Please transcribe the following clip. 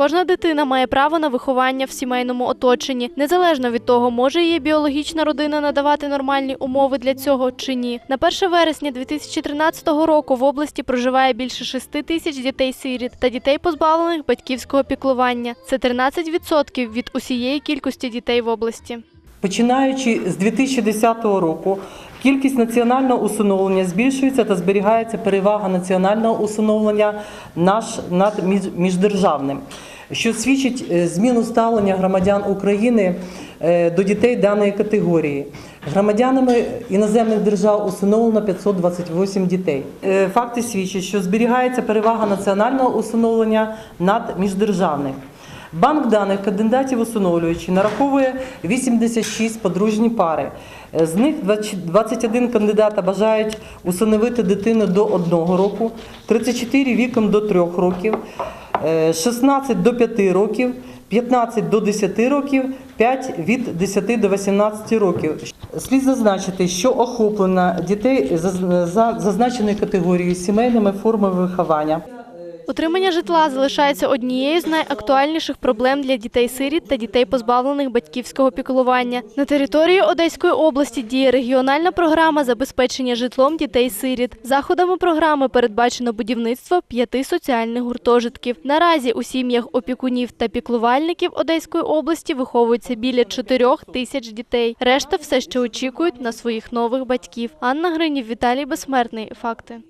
Кожна дитина має право на виховання в сімейному оточенні, незалежно від того, може її біологічна родина надавати нормальні умови для цього чи ні. На 1 вересня 2013 року в області проживає більше 6 тисяч дітей-сиріт та дітей, позбавлених батьківського піклування. Це 13% від усієї кількості дітей в області. Починаючи з 2010 року, кількість національного усиновлення збільшується та зберігається перевага національного усиновлення наш над міждержавним, що свідчить е, зміну ставлення громадян України е, до дітей даної категорії. Громадянами іноземних держав усиновлено 528 дітей. Е, Факти свідчать, що зберігається перевага національного усиновлення над міждержавним. Банк даних кандидатів усиновлюючи нараховує 86 подружні пари. Е, З них 20 21 кандидата бажають усиновити дитину до 1 року, 34 віком до 3 років, е, 16 до 5 років, 15 до 10 років, 5 від 10 до 18 років. Слід зазначити, що охоплено дітей за за зазначеною категорією сімейними формами виховання. Утримання житла залишається однією з найактуальніших проблем для дітей-сиріт та дітей, позбавлених батьківського піклування. На території Одеської області діє регіональна програма забезпечення житлом дітей-сиріт. Заходами програми передбачено будівництво п'яти соціальних гуртожитків. Наразі у сім'ях опікунів та піклувальників Одеської області виховується біля чотирьох тисяч дітей. Решта все ще очікують на своїх нових батьків. Анна Гринів, Віталій Безсмертний. Факти.